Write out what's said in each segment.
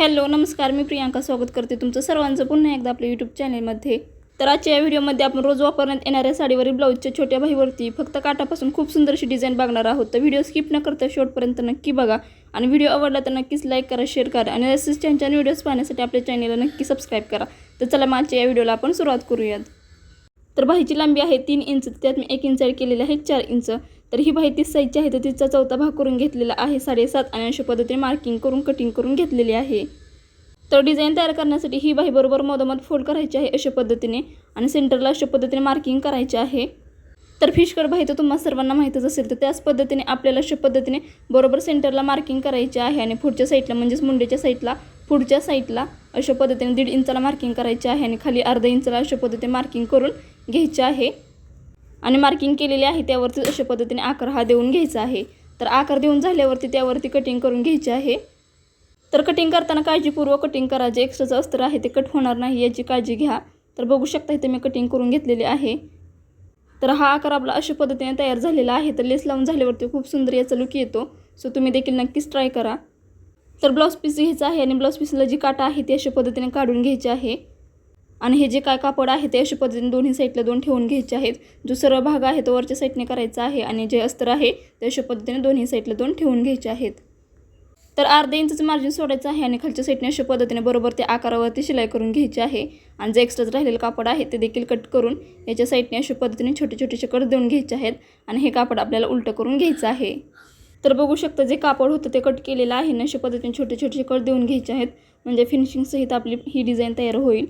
Hello नमस्कार. मी प्रियांका स्वागत करते तुमचं सर्वांचं पुन्हा एकदा आपल्या यूट्यूब चॅनलमध्ये तर आजच्या या व्हिडिओमध्ये आपण रोज वापरण्यात येणाऱ्या साडीवरील ब्लाऊजच्या छोट्या बाहीवरती फक्त काटापासून खूप सुंदर अशी डिझाईन बघणार आहोत. तर व्हिडिओ स्किप न करता शेवटपर्यंत नक्की बघा. आणि व्हिडिओ आवडला तर नक्कीच लाईक करा शेअर करा आणि असेच छान छान व्हिडिओज पाहण्यासाठी आपल्या चॅनलला नक्की सबस्क्राईब करा. तर चला मागच्या या व्हिडिओला आपण सुरुवात करूयात. तर बाहीची लांबी आहे तीन इंच त्यात मी एक इंच ॲड केलेली आहे चार इंच. तर ही बाही तीस साईजची आहे तर तिचा चौथा भाग करून घेतलेला आहे साडेसात आणि अशा पद्धतीने मार्किंग करून कटिंग करून घेतलेली आहे. तर डिझाईन तयार करण्यासाठी ही बाही बरोबर मधोमध फोल्ड करायची आहे अशा पद्धतीने आणि सेंटरला अशा पद्धतीने मार्किंग करायचे आहे. तर फिशकट बाही तर तुम्हाला सर्वांना माहीतच असेल तर त्याच पद्धतीने आपल्याला अशा पद्धतीने बरोबर सेंटरला मार्किंग करायचे आहे आणि पुढच्या साईडला म्हणजेच मुंडेच्या साईडला पुढच्या साईडला अशा पद्धतीने दीड इंचाला मार्किंग करायचे आहे आणि खाली अर्धा इंचाला अशा पद्धतीने मार्किंग करून घ्यायचे आहे. आणि मार्किंग केलेली आहे त्यावरती अशा पद्धतीने आकार हा देऊन घ्यायचा आहे. तर आकार देऊन झाल्यावरती त्यावरती कटिंग करून घ्यायचे आहे. तर कटिंग करताना काळजीपूर्वक कटिंग करा. जे एक्स्ट्राचं अस्तर आहे ते कट होणार नाही याची काळजी घ्या. तर बघू शकता इथे मी कटिंग करून घेतलेली आहे. तर हा आकार आपला अशा पद्धतीने तयार झालेला आहे. तर लेस लावून झाल्यावरती खूप सुंदर याचा लुक येतो. सो तुम्ही देखील नक्कीच ट्राय करा. तर ब्लाऊज पीस घ्यायचा आहे आणि ब्लाऊज पीसला जी काटा आहे ती अशा पद्धतीने काढून घ्यायची आहे. आणि हे जे काय कापड आहे ते अशा पद्धतीने दोन्ही साईडला दोन ठेवून घ्यायचे आहेत. जो सरळ भाग आहे तो वरच्या साईडने करायचा आहे आणि जे अस्तर आहे ते अशा पद्धतीने दोन्ही साईडला दोन ठेवून घ्यायचे आहेत. तर अर्धा इंचचं मार्जिन सोडायचं आहे आणि खालच्या साईडने अशा पद्धतीने बरोबर ते आकारावरती शिलाई करून घ्यायची आहे. आणि जे एक्स्ट्राच राहिलेलं कापड आहे ते देखील कट करून याच्या साईडने अशा पद्धतीने छोटे छोटेसे कट देऊन घ्यायचे आहेत आणि हे कापड आपल्याला उलटं करून घ्यायचं आहे. तर बघू शकता जे कापड होतं ते कट केलेलं आहे ना अशा पद्धतीने छोटे छोटे कट देऊन घ्यायचे आहेत. म्हणजे फिनिशिंगसहित आपली ही डिझाईन तयार होईल.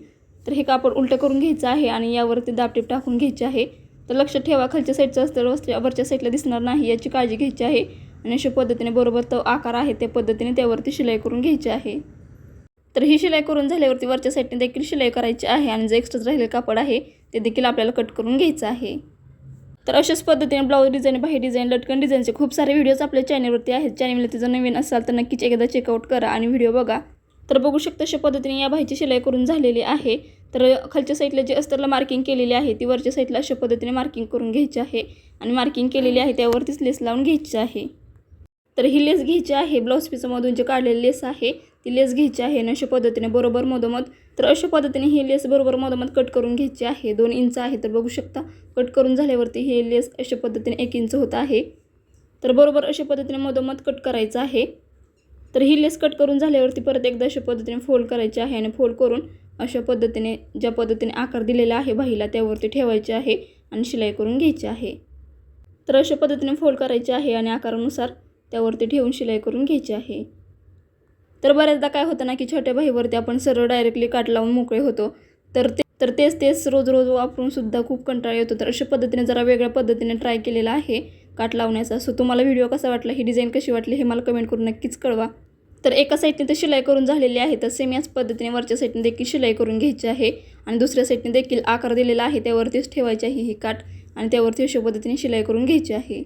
तर हे कापड उलटं करून घ्यायचं आहे आणि यावरती दापटीप टाकून घ्यायचे आहे. तर लक्षात ठेवा खालच्या साईडचं असतं वरच्या वरच्या साईडला दिसणार नाही याची काळजी घ्यायची आहे. आणि अशा पद्धतीने बरोबर तो आकार आहे त्या पद्धतीने त्यावरती शिलाई करून घ्यायची आहे. तर ही शिलाई करून झाल्यावरती वरच्या साईडने देखील शिलाई करायची आहे आणि जे एक्स्ट्रा राहिलेलं कापड आहे ते देखील आपल्याला कट करून घ्यायचं आहे. तर अशाच पद्धतीने ब्लाऊज डिझाईन बाहेर डिझाईन लटकन डिझाईनचे खूप सारे व्हिडिओज आपल्या चॅनलवरती आहेत. चॅनलला तिचं नवीन असाल तर नक्कीच एकदा चेकआउट करा आणि व्हिडिओ बघा. तर बघू शकता अशा पद्धतीने या बाईची शिलाई करून झालेली आहे. तर खालच्या साईडला जी अस्तरला मार्किंग केलेली आहे ती वरच्या साईडला अशा पद्धतीने मार्किंग करून घ्यायची आहे. आणि मार्किंग केलेली आहे त्यावरतीच लेस लावून घ्यायची आहे. तर ही लेस घ्यायची आहे ब्लाऊज पीसमधून जे काढलेली लेस आहे ती लेस घ्यायची आहे आणि अशा पद्धतीने बरोबर मधोमध तर अशा पद्धतीने ही लेस बरोबर मधोमध कट करून घ्यायची आहे. दोन इंच आहे तर बघू शकता कट करून झाल्यावरती ही लेस अशा पद्धतीने एक इंच होत आहे. तर बरोबर अशा पद्धतीने मधोमध कट करायचं आहे. तर ही लेस कट करून झाल्यावरती परत एकदा अशा पद्धतीने फोल्ड करायची आहे आणि फोल्ड करून अशा पद्धतीने ज्या पद्धतीने आकार दिलेला आहे बाहीला त्यावरती ठेवायचे आहे आणि शिलाई करून घ्यायची आहे. तर अशा पद्धतीने फोल्ड करायचे आहे आणि आकारानुसार त्यावरती ठेवून शिलाई करून घ्यायची आहे. तर बऱ्याचदा काय होतं ना की छोट्या बाहीवरती आपण सरळ डायरेक्टली काट लावून मोकळे होतो. तर ते तर तेच तेच रोज रोज वापरून सुद्धा खूप कंटाळा येतो. तर अशा पद्धतीने जरा वेगळ्या पद्धतीने ट्राय केलेला आहे काट लावण्याचा. सो तुम्हाला व्हिडिओ कसा वाटला? ही डिझाईन कशी वाटली? हे मला कमेंट करून नक्कीच कळवा. तर एका साईडने तर शिलाई करून झालेली आहे तर सेम याच पद्धतीने वरच्या साईडने देखील शिलाई करून घ्यायची आहे. आणि दुसऱ्या साईडने देखील आकार दिलेला आहे त्यावरतीच ठेवायची आहे ही काठ आणि त्यावरती अशा पद्धतीने शिलाई करून घ्यायची आहे.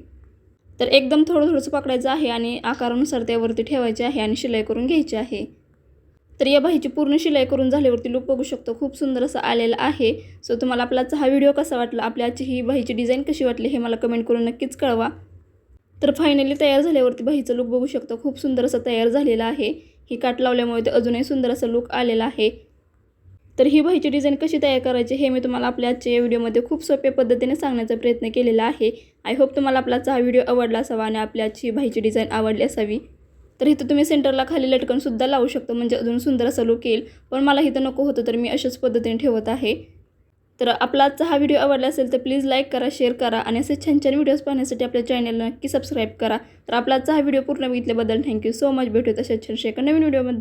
तर एकदम थोडं थोडंसं पकडायचं आहे आणि आकारानुसार त्यावरती ठेवायचे आहे आणि शिलाई करून घ्यायची आहे. तर या बाहीची पूर्ण शिलाई करून झाल्यावरती लूप बघू शकतो. खूप सुंदर असं आलेलं आहे. सो तुम्हाला आपला हा व्हिडिओ कसा वाटला? आपल्या आजची ही बाहीची डिझाईन कशी वाटली हे मला कमेंट करून नक्कीच कळवा. तर फायनली तयार झाल्यावरती बाहीचं लुक बघू शकतो. खूप सुंदर असं तयार झालेलं आहे. ही काट लावल्यामुळे ते अजूनही सुंदर असं लुक आलेला आहे. तर ही बाहीची डिझाईन कशी तयार करायची हे मी तुम्हाला आपल्या आजच्या या व्हिडिओमध्ये खूप सोप्या पद्धतीने सांगण्याचा प्रयत्न केलेला आहे. आय होप तुम्हाला आपला हा व्हिडिओ आवडला असावा आणि आपल्या आजची बाहीची डिझाईन आवडली असावी. तर इथं तुम्ही सेंटरला खाली लटकनसुद्धा लावू शकतो. म्हणजे अजून सुंदर असं लुक येईल. पण मला इथं नको होतं तर मी अशाच पद्धतीने ठेवत आहे. तर आपला आजचा हा व्हिडिओ आवडला असेल तर प्लीज लाईक करा शेअर करा आणि असे छान छान व्हिडिओज पाहण्यासाठी आपल्या चॅनलला नक्की सबस्क्राईब करा. तर आपला आजचा हा व्हिडिओ पूर्ण बघितल्याबद्दल थँक्यू सो मच भेटू तशा छान एका नवीन व्हिडिओमध्ये